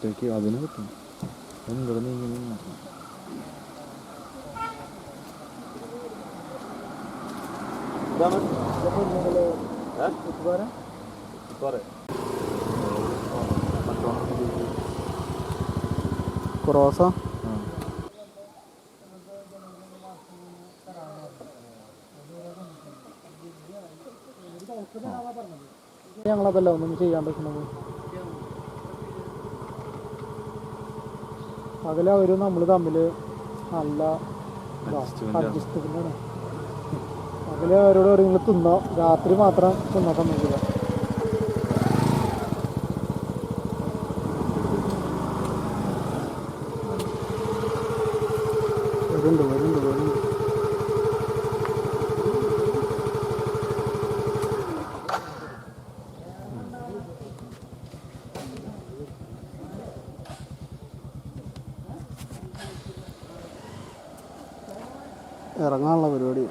ഒറ്റയ്ക്ക് അതിന് പറ്റും. ഇങ്ങോട്ട് നീങ്ങി ക്രോസാ ഞങ്ങളതല്ല ഒന്നും ചെയ്യാൻ പറ്റുന്നത്? പകൽ അവരും നമ്മൾ തമ്മിൽ നല്ല അഡ്ജസ്റ്റ് പകൽ അവരോട് എവിടെയെങ്കിലും തിന്നോ. രാത്രി മാത്രം തിന്നാൻ സമ്മതിക്കില്ല. ഇറങ്ങാനുള്ള പരിപാടി.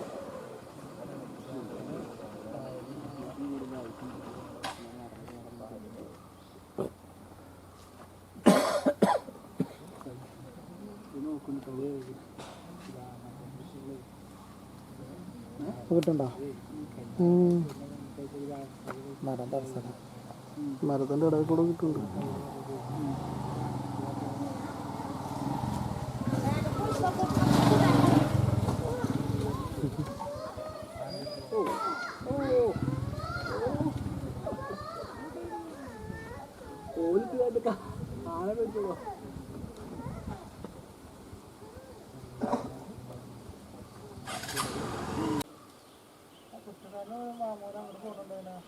കിട്ടണ്ട? മരത്തിന്റെ ഇടയിൽ കൂടെ കിട്ടുന്നുണ്ട്. Thank ഈ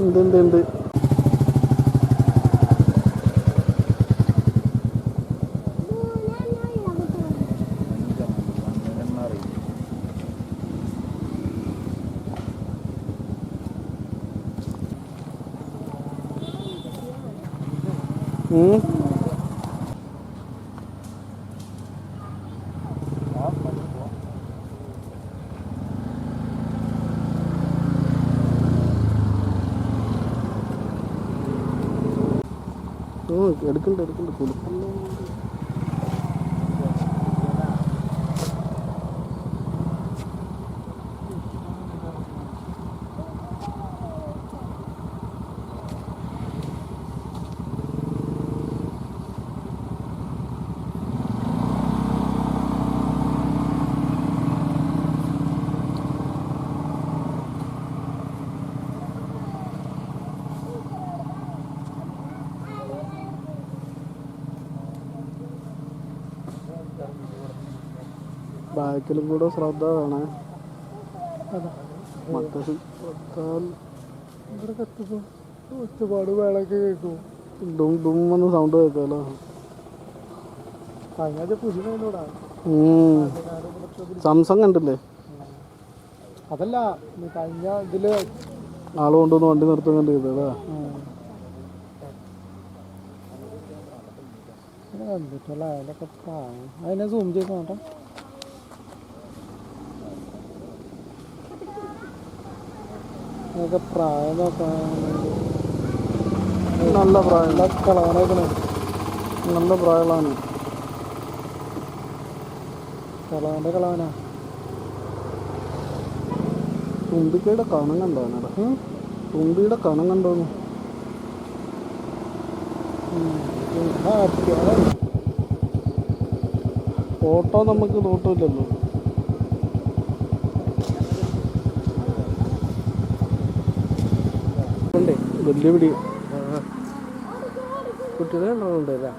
ഉണ്ട് ഉണ്ട് ഉണ്ട് ഉം. എടുക്കണ്ട് എടുക്കണ്ട കുളിപ്പുള്ള ബാക്കിലും കൂടെ ശ്രദ്ധ വേണേ. ഒറ്റപാട് വേളൊക്കെ കേൾക്കും. ഡും ഡും എന്ന് സൗണ്ട് കേൾക്കാലോ സാംസങ് കണ്ടില്ലേ? അതല്ല കഴിഞ്ഞ ഇതിൽ ആൾ കൊണ്ടുവന്ന് വണ്ടി നിർത്തുന്നുണ്ട് ഇതല്ലേ കണ്ടിട്ടല്ല അതിലൊക്കെ അതിനെ സൂം ചെയ്ത് നോട്ടെ അതൊക്കെ പ്രായം നല്ല പ്രായം. കളവനൊക്കെ നല്ല പ്രായമുള്ളതാണ് കളവന്റെ കളവനാ തുമ്പിക്കയുടെ കണം കണ്ടാണ് തുമ്പിയുടെ കണം കണ്ടോന്നു ഫോട്ടോ നമുക്ക് നോട്ടില്ലല്ലോ ഉണ്ട് വലിയ കുട്ടികളെ ഉണ്ടല്ലേ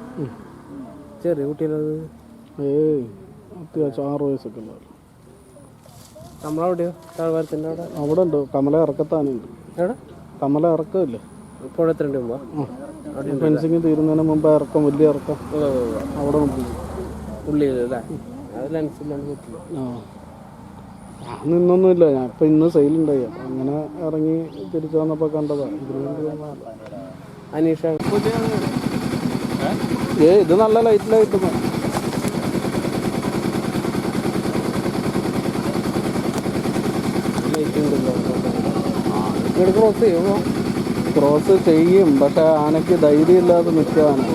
ചെറിയ കുട്ടികളത്. ഏയ് അത്യാവശ്യം ആറ് വയസ്സൊക്കെ ഉള്ള നമ്മളവിടെയോ? താഴ്വാരത്തിന്റെ അവിടെ? അവിടെ ഉണ്ട് കമല ഇറക്കത്താനുണ്ട്. എവിടെ? കമല ഇറക്കമില്ലേ? പുഴത്തിന്റെ മുമ്പോ? ഫെൻസിങ് തീരുന്നതിന് മുമ്പ് ഇറക്കം വലിയ ഇറക്കം. അവിടെ ഉള്ളിൽ ഉള്ളിലല്ലേ അത് ലെൻസില്ലാണ്ട് പറ്റില്ല ആ. ഞാൻ നിന്നൊന്നുമില്ല ഞാൻ ഇപ്പം ഇന്ന് സെയിലുണ്ടായി അപ്പം അങ്ങനെ ഇറങ്ങി തിരിച്ചു വന്നപ്പോൾ കണ്ടതാ. ഇതിനു വേണ്ടി വന്നതല്ല. അനീഷ. ഏ ഇത് നല്ല ലൈറ്റിലായിട്ട് ലൈറ്റ് ഉണ്ടല്ലോ. ഇവിടെ ക്രോസ് ചെയ്യുമോ ക്രോസ് ചെയ്യും. പക്ഷെ ആനയ്ക്ക് ധൈര്യം ഇല്ലാതെ നിൽക്കുകയാണ്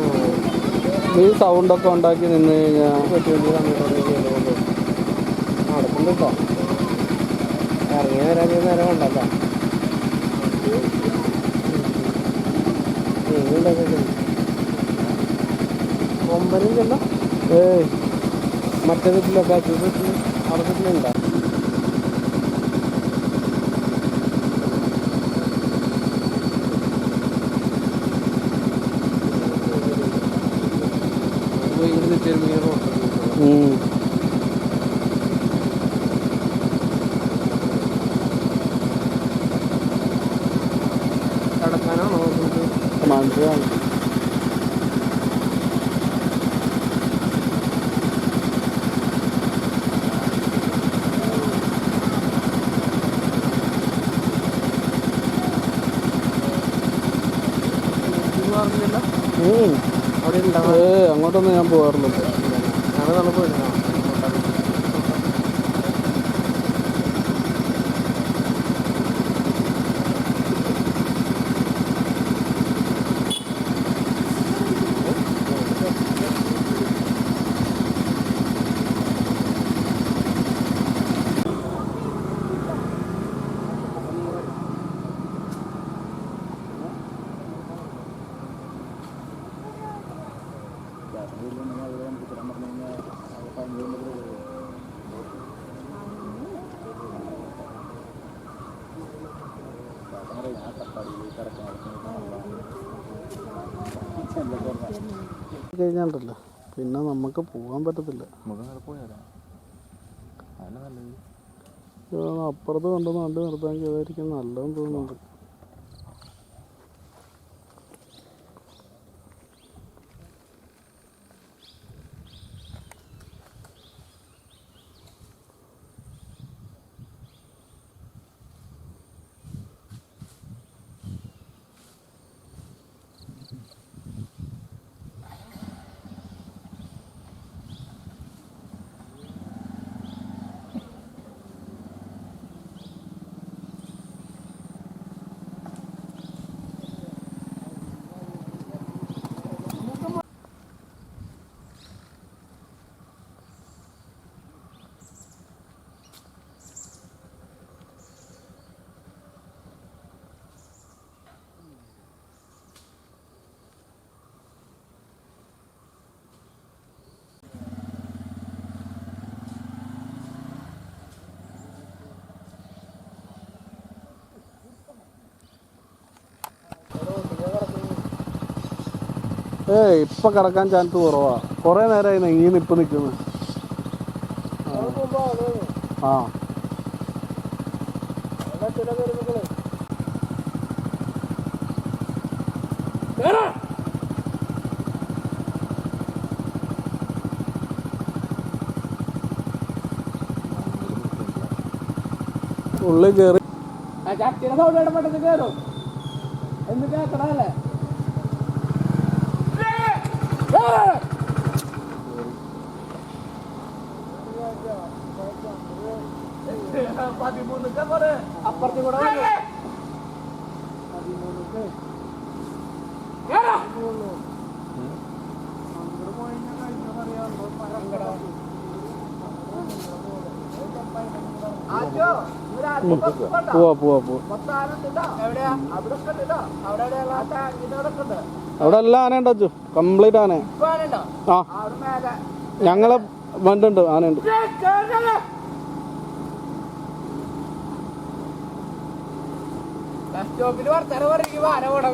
ഈ സൗണ്ടൊക്കെ ഉണ്ടാക്കി നിന്ന് കഴിഞ്ഞാൽ പറ്റുമെങ്കിൽ നടക്കുന്നുണ്ട്? ഇറങ്ങി നേരം നേരം കൊണ്ടല്ല ഒമ്പതില്ലല്ലോ ഏയ് മറ്റേ വീട്ടിലൊക്കെ അവിടെ വീട്ടിലുണ്ടോ? അവിടെ ഉണ്ടാവും അങ്ങോട്ടൊന്നും ഞാൻ പോകാറില്ല. അവിടെ നമ്മൾ പോയിരുന്നു കഴിഞ്ഞാണ്ടല്ലോ. പിന്നെ നമുക്ക് പോകാൻ പറ്റത്തില്ല. അപ്പുറത്ത് കൊണ്ടുവന്ന് വണ്ടി നിർത്താൻ ചെയ്തായിരിക്കും നല്ലതെന്ന് തോന്നുന്നുണ്ട്. ഏ ഇപ്പൊ കിടക്കാൻ ചാൻസ് കുറവാ. കൊറേ നേരമായി ഈ നിപ്പ് നിക്കുന്നു. ആ. ഉള്ളിൽ കയറി ചട്ടിയുടെ സൗണ്ട് ഇടപെട്ടത് കയറും എന്ന് കേക്കണല്ലേ അപ്പുറത്ത് കൂടെ ആച്ചോ ഇവരാ പോവാ പോവാ പോവാ അവിടെ എല്ലാം ആനയുണ്ട് അച്ചു കംപ്ലീറ്റ് ആന. ആ. ഞങ്ങളെ വണ്ടുണ്ട് ആനയുണ്ട്. ഓ സ്റ്റോപ്പിൽ വർത്താനം ആന പോടാ